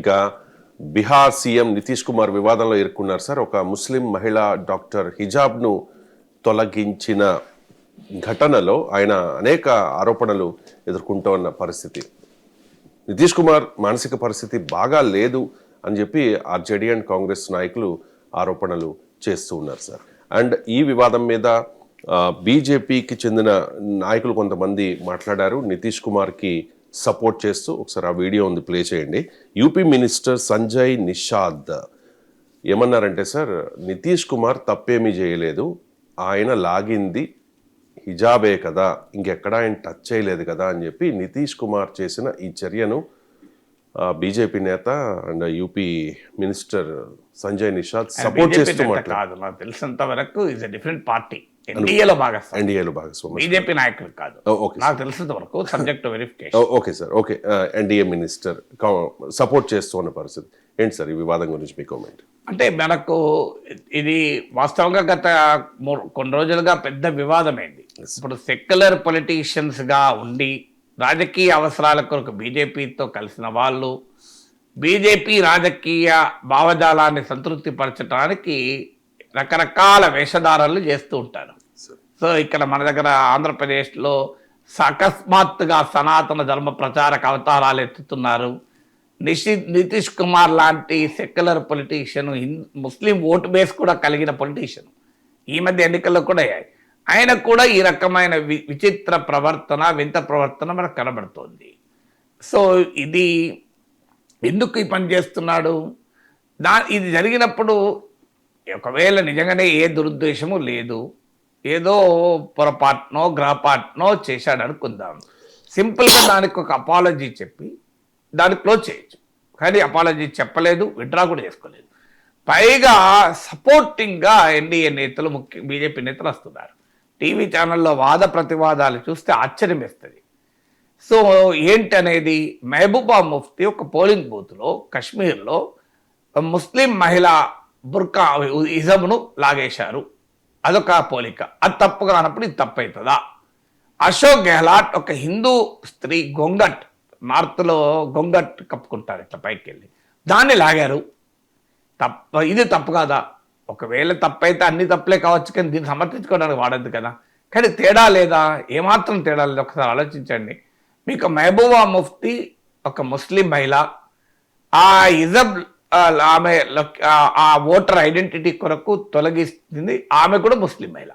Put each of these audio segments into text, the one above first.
ఇక బీహార్ సీఎం నితీష్ కుమార్ వివాదంలో ఇరుక్కున్నారు సార్. ఒక ముస్లిం మహిళా డాక్టర్ హిజాబ్ను తొలగించిన ఘటనలో ఆయన అనేక ఆరోపణలు ఎదుర్కొంటూ ఉన్న పరిస్థితి. నితీష్ కుమార్ మానసిక పరిస్థితి బాగా లేదు అని చెప్పి ఆర్జేడీ అండ్ కాంగ్రెస్ నాయకులు ఆరోపణలు చేస్తూ ఉన్నారు సార్. అండ్ ఈ వివాదం మీద బీజేపీకి చెందిన నాయకులు కొంతమంది మాట్లాడారు. నితీష్ కుమార్కి సపోర్ట్ చేస్తూ ఒకసారి ఆ వీడియో ఉంది ప్లే చేయండి. యూపీ మినిస్టర్ సంజయ్ నిషాద్ ఏమన్నారంటే సార్ నితీష్ కుమార్ తప్పేమీ చేయలేదు. ఆయన లాగింది హిజాబే కదా ఇంకెక్కడ ఆయన టచ్ చేయలేదు కదా అని చెప్పి నితీష్ కుమార్ చేసిన ఈ చర్యను బీజేపీ నేత and UP minister Sanjay Nishad support చేస్తూ కాదు నాకు తెలిసినంత వరకు ఇస్ అ డిఫరెంట్ పార్టీ. ఎన్డీఏలో భాగస్వామి. ఎన్డీఏలో భాగస్వామి. బీజేపీ నాయకులు కాదు. ఓకే నాకు తెలిసినంత వరకు subject verification okay sir. Okay NDA minister support చేస్తూ ఉన్న పరిస్థితి. ఏంటి సార్ ఈ వివాదం గురించి మీ కామెంట్? అంటే మనకు ఇది వాస్తవంగా గత కొన్ని రోజులుగా పెద్ద వివాదమైంది. ఇప్పుడు సెక్యులర్ పొలిటీషియన్స్గా ఉండి రాజకీయ అవసరాల కొరకు బీజేపీతో కలిసిన వాళ్ళు బీజేపీ రాజకీయ భావజాలాన్ని సంతృప్తి పరచడానికి రకరకాల వేషధారాలు చేస్తూ ఉంటారు. సో ఇక్కడ మన దగ్గర ఆంధ్రప్రదేశ్లో అకస్మాత్తుగా సనాతన ధర్మ ప్రచారక అవతారాలు ఎత్తుతున్నారు. నిషి నితీష్ కుమార్ లాంటి secular politician Muslim vote base కూడా కలిగిన పొలిటీషియన్ ఈ మధ్య ఎన్నికల్లో కూడా అయ్యాయి. ఆయన కూడా ఈ రకమైన వి విచిత్ర ప్రవర్తన వింత ప్రవర్తన మనకు కనబడుతోంది. సో ఇది ఎందుకు ఈ పని చేస్తున్నాడు? దా ఇది జరిగినప్పుడు ఒకవేళ నిజంగానే ఏ దురుద్దేశము లేదు. ఏదో పొరపాటునో గ్రహపాటునో చేశాడు అనుకుందాం. సింపుల్గా దానికి ఒక అపాలజీ చెప్పి దాన్ని క్లోజ్ చేయొచ్చు. కానీ అపాలజీ చెప్పలేదు విడ్రా కూడా చేసుకోలేదు. పైగా సపోర్టింగ్గా ఎన్డీఏ నేతలు ముఖ్య బీజేపీ నేతలు వస్తున్నారు. టీవీ ఛానల్లో వాద ప్రతివాదాలు చూస్తే ఆశ్చర్యం వేస్తుంది. సో ఏంటి అనేది మహబూబా ముఫ్తీ ఒక పోలింగ్ బూత్లో కశ్మీర్లో ముస్లిం మహిళ బుర్కా ఇజంను లాగేశారు. అదొక పోలిక. అది తప్పు కానప్పుడు ఇది తప్పు అవుతుందా అశోక్ గెహ్లాట్ ఒక హిందూ స్త్రీ గొంగట్ నార్త్లో గొంగట్ కప్పుకుంటారు ఇట్లా పైకి వెళ్ళి దాన్ని లాగారు. తప్ప ఇది తప్పు కాదా? ఒకవేళ తప్పైతే అన్ని తప్పులే కావచ్చు కానీ దీన్ని సమర్థించుకోవడానికి వాడద్దు కదా. కానీ తేడా లేదా? ఏమాత్రం తేడా లేదు? ఒకసారి ఆలోచించండి. మీకు మహబూబా ముఫ్తీ ఒక ముస్లిం మహిళ. ఆ ఇజబ్ ఆమె ఆ- ఓటర్ ఐడెంటిటీ కొరకు తొలగిస్తుంది. ఆమె కూడా ముస్లిం మహిళ.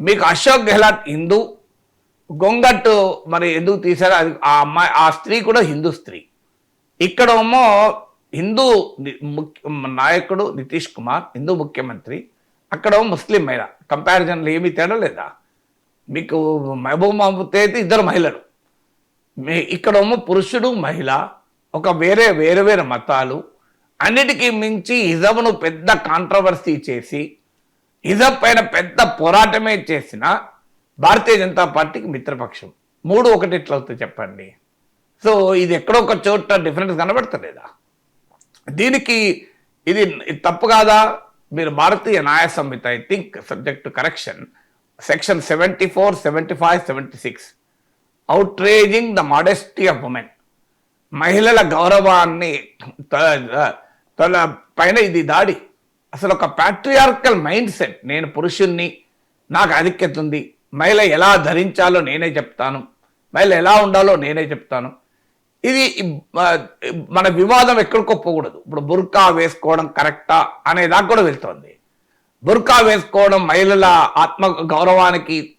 మీకు అశోక్ గెహ్లాట్ హిందూ. గొంగట్టు మరి ఎందుకు తీశారు అది ఆ అమ్మాయి ఆ స్త్రీ కూడా హిందూ స్త్రీ. ఇక్కడ ఏమో హిందూ ముఖ్య- నాయకుడు నితీష్ కుమార్ హిందూ ముఖ్యమంత్రి. అక్కడ ముస్లిం మహిళ. కంపారిజన్లో ఏమీ తేడా లేదా? మీకు మహబూబ్ మహబూబ్ అయితే ఇద్దరు మహిళలు. మీ ఇక్కడ పురుషుడు మహిళ. ఒక వేరే వేరే వేరే మతాలు. అన్నిటికీ మించి ఇజమును పెద్ద కాంట్రవర్సీ చేసి ఇజబ్ పైన పెద్ద పోరాటమే చేసిన భారతీయ జనతా పార్టీకి మిత్రపక్షం. మూడు ఒకటి ఎట్లా చెప్పండి? సో ఇది ఎక్కడో ఒక చోట డిఫరెన్స్ కనబడతలేదా? దీనికి ఇది ఇది తప్పు కాదా? మీరు Bharatiya Nyaya Sanhita I think subject correction section seventy four seventy five seventy six outraging the modesty of women మహిళల గౌరవాన్ని తన పైన ఇది దాడి. అసలు ఒక ప్యాట్రియార్కల్ మైండ్ సెట్ నేను పురుషుణ్ణి నాకు ఆధిక్యత ఉంది. మహిళ ఎలా ధరించాలో నేనే చెప్తాను. మహిళ ఎలా ఉండాలో నేనే చెప్తాను. ఇది మన వివాదం ఎక్కడికో పోకూడదు. ఇప్పుడు బుర్కా వేసుకోవడం కరెక్టా అనే దాకా కూడా వెళ్తోంది. బుర్కా వేసుకోవడం మహిళల ఆత్మ గౌరవానికి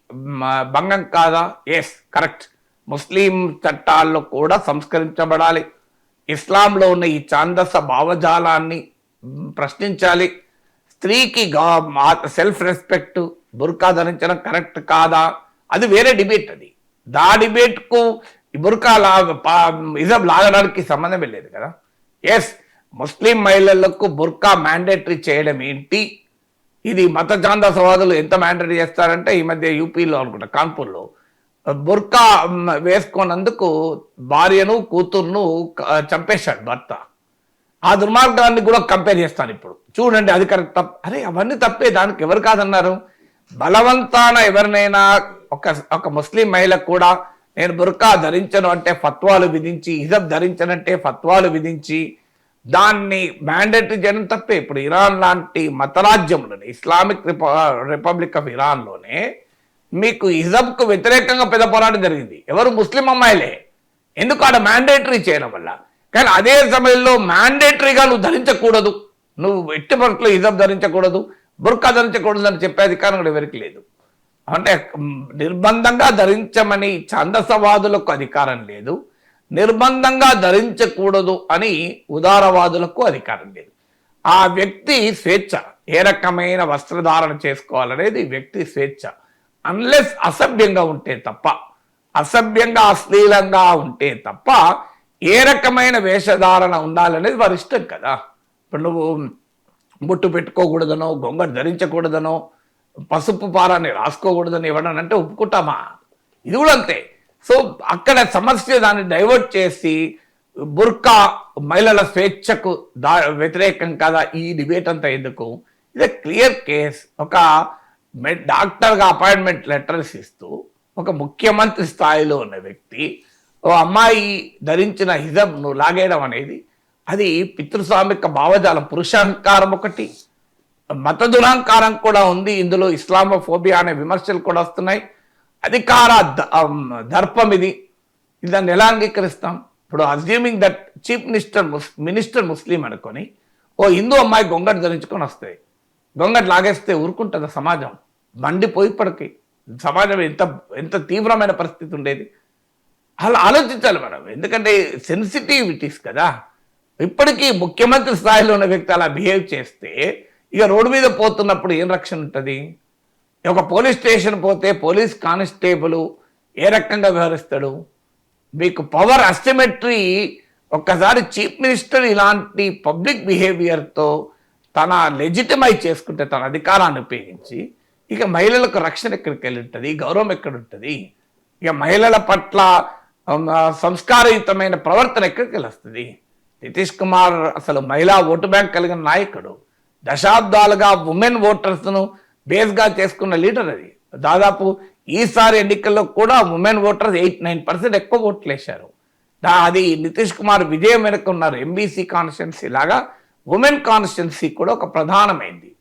భంగం కాదా? ఎస్ కరెక్ట్ ముస్లిం చట్టాల్లో కూడా సంస్కరించబడాలి. ఇస్లాంలో ఉన్న ఈ ఛాందస భావజాలాన్ని ప్రశ్నించాలి. స్త్రీకి సెల్ఫ్ రెస్పెక్ట్ బుర్కా ధరించడం కరెక్ట్ కాదా? అది వేరే డిబేట్ అది. దా డిబేట్కు బుర్కా లా ఇజం లాగడానికి సంబంధం లేదు కదా. ఎస్ ముస్లిం మహిళలకు బుర్కా మ్యాండేటరీ చేయడం ఏంటి? ఇది మత ఛాందసవాదులు ఎంత మ్యాండేటరీ చేస్తారంటే ఈ మధ్య యూపీలో అనుకుంటా కాన్పూర్లో. బుర్కా వేసుకున్నందుకు భార్యను కూతుర్ను చంపేశాడు భర్త. ఆ దుర్మార్గాన్ని కూడా కంపేర్ చేస్తాను ఇప్పుడు. చూడండి అది కరెక్ట్ తప్ప అరే అవన్నీ తప్పే దానికి ఎవరు కాదన్నారు? బలవంతాన ఎవరినైనా ఒక ఒక ముస్లిం మహిళ కూడా నేను బుర్కా ధరించను అంటే ఫత్వాలు విధించి హిజబ్ ధరించనంటే ఫత్వాలు విధించి దాన్ని మ్యాండేటరీ చేయడం తప్పే. ఇప్పుడు ఇరాన్ లాంటి మతరాజ్యంలోనే ఇస్లామిక్ రిప- రిపబ్లిక్ ఆఫ్ ఇరాన్లోనే మీకు హిజబ్కు వ్యతిరేకంగా పెద్ద పోరాటం జరిగింది. ఎవరు ముస్లిం అమ్మాయిలే. ఎందుకు ఆడ మ్యాండేటరీ చేయడం వల్ల? కానీ అదే సమయంలో మ్యాండేటరీగా నువ్వు ధరించకూడదు. నువ్వు ఎట్టి పరిస్థితుల్లో హిజబ్ ధరించకూడదు బుర్కా ధరించకూడదు అని చెప్పే అధికారం కూడా ఎవరికి లేదు. అంటే నిర్బంధంగా ధరించమని ఛందసవాదులకు అధికారం లేదు. నిర్బంధంగా ధరించకూడదు అని ఉదారవాదులకు అధికారం లేదు. ఆ వ్యక్తి స్వేచ్ఛ. ఏ రకమైన వస్త్రధారణ చేసుకోవాలనేది వ్యక్తి స్వేచ్ఛ. అన్లెస్ అసభ్యంగా ఉంటే తప్ప అసభ్యంగా అశ్లీలంగా ఉంటే తప్ప ఏ రకమైన వేషధారణ ఉండాలనేది వారి ఇష్టం కదా. ఇప్పుడు నువ్వు బొట్టు పెట్టుకోకూడదనో గొంగడు ధరించకూడదనో పసుపు పారాన్ని రాసుకోకూడదని ఇవ్వడం అంటే ఒప్పుకుంటామా? ఇది కూడా అంతే. సో అక్కడ సమస్య దాన్ని డైవర్ట్ చేసి బుర్కా మహిళల స్వేచ్ఛకు దా వ్యతిరేకం కదా ఈ డిబేట్ అంతా ఎందుకు? ఇది క్లియర్ కేస్. ఒక డాక్టర్గా అపాయింట్మెంట్ లెటర్స్ ఇస్తూ ఒక ముఖ్యమంత్రి స్థాయిలో ఉన్న వ్యక్తి ఓ అమ్మాయి ధరించిన హిజబ్ను నువ్వు లాగేయడం అనేది అది పితృస్వామిక భావజాలం పురుషాహంకారం ఒకటి. మత దురహంకారం కూడా ఉంది. ఇందులో ఇస్లామోఫోబియా అనే విమర్శలు కూడా వస్తున్నాయి. అధికార ద- దర్పం ఇది. ఇది దాన్ని ఎలా అంగీకరిస్తాం? ఇప్పుడు అజ్యూమింగ్ దట్ చీఫ్ మినిస్టర్ ముస్ మినిస్టర్ ముస్లిం అనుకొని ఓ హిందూ అమ్మాయి గొంగటి ధరించుకొని వస్తాయి గొంగటి లాగేస్తే ఊరుకుంటుంది సమాజం. మండిపోయి ఇప్పటికి సమాజం ఎంత ఎంత తీవ్రమైన పరిస్థితి ఉండేది. అలా ఆలోచించాలి మనం. ఎందుకంటే సెన్సిటివిటీస్ కదా. ఇప్పటికీ ముఖ్యమంత్రి స్థాయిలో ఉన్న వ్యక్తి అలా బిహేవ్ చేస్తే ఇక రోడ్డు మీద పోతున్నప్పుడు ఏం రక్షణ ఉంటుంది? ఒక పోలీస్ స్టేషన్ పోతే పోలీస్ కానిస్టేబుల్ ఏ రకంగా వ్యవహరిస్తాడు? మీకు పవర్ అస్టిమెట్రీ ఒక్కసారి చీఫ్ మినిస్టర్ ఇలాంటి పబ్లిక్ బిహేవియర్తో తన లెజిటిమైజ్ చేసుకుంటే తన అధికారాన్ని ఉపయోగించి ఇక మహిళలకు రక్షణ ఎక్కడికి వెళ్ళి ఉంటుంది గౌరవం ఎక్కడుంటుంది? ఇక మహిళల పట్ల సంస్కారయుతమైన ప్రవర్తన ఎక్కడికి వెళ్ళొస్తుంది? నితీష్ కుమార్ అసలు మహిళా ఓటు బ్యాంక్ కలిగిన నాయకుడు. దశాబ్దాలుగా ఉమెన్ ఓటర్స్ను బేస్గా చేసుకున్న లీడర్ అది. దాదాపు ఈసారి ఎన్నికల్లో కూడా women voters eight nine percent ఎక్కువ ఓట్లు వేశారు. అది నితీష్ కుమార్ విజయం వెనుక ఉన్నారు ఎంబీసీ కాన్స్టిట్యున్సీ లాగా ఉమెన్ కాన్స్టిట్యున్సీ కూడా ఒక ప్రధానమైంది.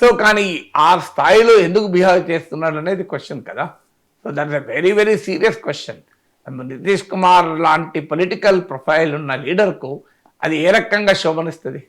సో కానీ ఆ స్థాయిలో ఎందుకు బిహేవ్ చేస్తున్నాడు అనేది క్వశ్చన్ కదా. So that is very very serious question Nitish Kumar లాంటి పొలిటికల్ ప్రొఫైల్ ఉన్న లీడర్కు అది ఏ రకంగా శోభనిస్తుంది?